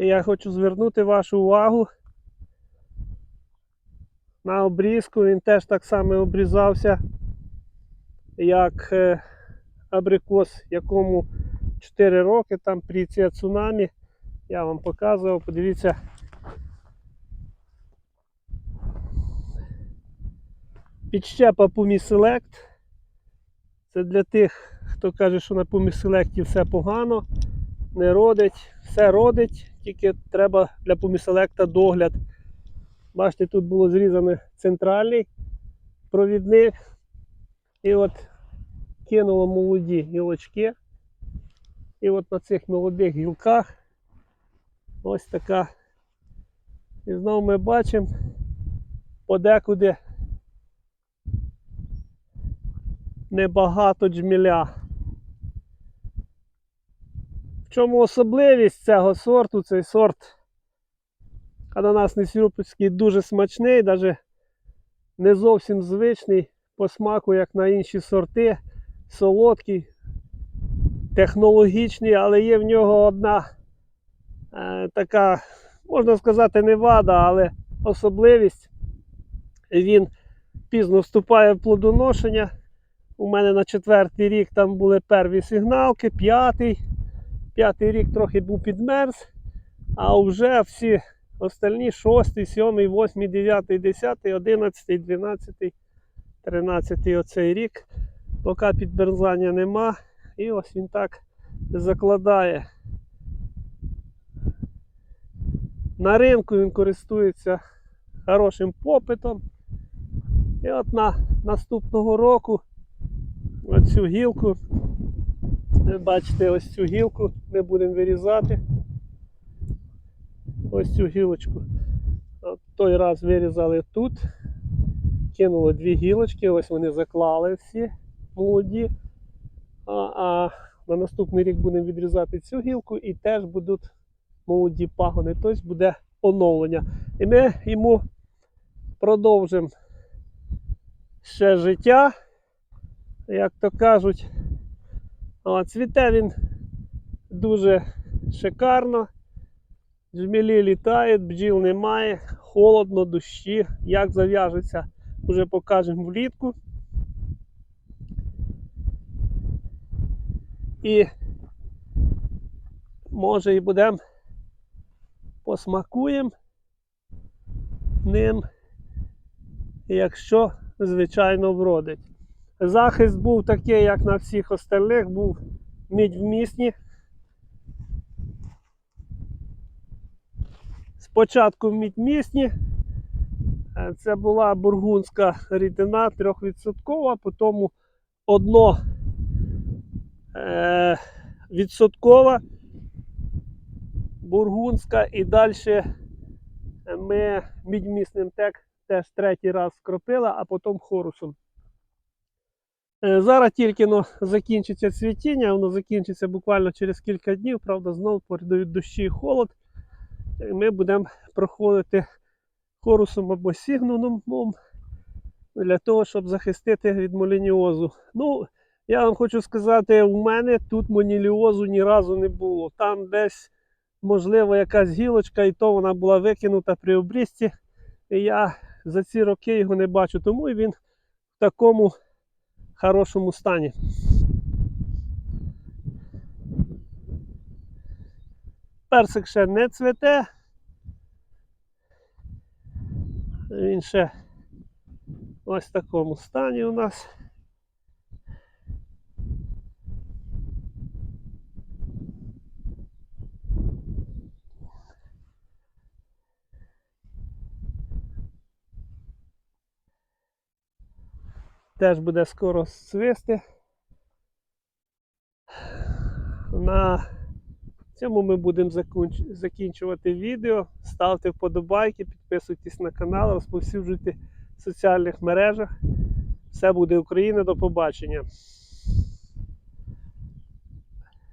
Я хочу звернути вашу увагу на обрізку. Він теж так само обрізався, як е, абрикос, якому 4 роки, там при ці цунамі. Я вам показував, подивіться. Підщепа Select. Це для тих, хто каже, що на Select все погано, не родить, все родить, тільки треба для Select догляд. Бачите, тут було зрізано центральний провідник. І от кинуло молоді гілочки. І от на цих молодих гілках ось така. І знову ми бачимо подекуди небагато джміля. В чому особливість цього сорту? Цей сорт ананасний сиропський дуже смачний, навіть не зовсім звичний по смаку, як на інші сорти. Солодкий, технологічний, але є в нього одна е, така, можна сказати, не вада, але особливість. Він пізно вступає в плодоношення. У мене на четвертий рік там були перві сигналки, п'ятий. П'ятий рік трохи був підмерз, а вже всі остальні шостий, сьомий, восьмий, дев'ятий, десятий, одинадцятий, дванадцятий, тринадцятий оцей рік. Поки підмерзання нема. І ось він так закладає. На ринку він користується хорошим попитом. І от на наступного року оцю гілку. Бачите, ось цю гілку ми будемо вирізати. Ось цю гілочку. Той раз вирізали тут. Кинуло дві гілочки, ось вони заклали всі молоді. А, а на наступний рік будемо відрізати цю гілку і теж будуть молоді пагони. Тобто буде оновлення. І ми йому продовжимо ще життя як то кажуть. О, цвіте він дуже шикарно. Джмілі літають, бджіл немає, холодно, дощі. Як зав'яжеться, вже покажемо влітку. І може і будемо посмакуємо ним, якщо, звичайно, вродить. Захист був такий, як на всіх остальних, був мідь в місні. Спочатку мідь в місні. Е, Це була бургундська рідина 3%, потім одно е, відсоткова бургундська і далі ми мідьмісним тек теж третій раз скропили, а потім хорусом. Е, Зараз тільки ну, закінчиться цвітіння, воно закінчиться буквально через кілька днів, правда, знову передають дощі і холод. І ми будемо проходити хорусом або сігнумом для того, щоб захистити від молініозу. Ну, я вам хочу сказати, у мене тут моніліозу ні разу не було. Там десь, можливо, якась гілочка, і то вона була викинута при обрізці. І я за ці роки його не бачу, тому він в такому хорошому стані. Персик ще не цвете. Він ще ось в такому стані у нас. Теж буде скоро свисти. На цьому ми будемо закінч- закінчувати відео. Ставте вподобайки, підписуйтесь на канал, розповсюджуйте в соціальних мережах. Все буде Україна. До побачення.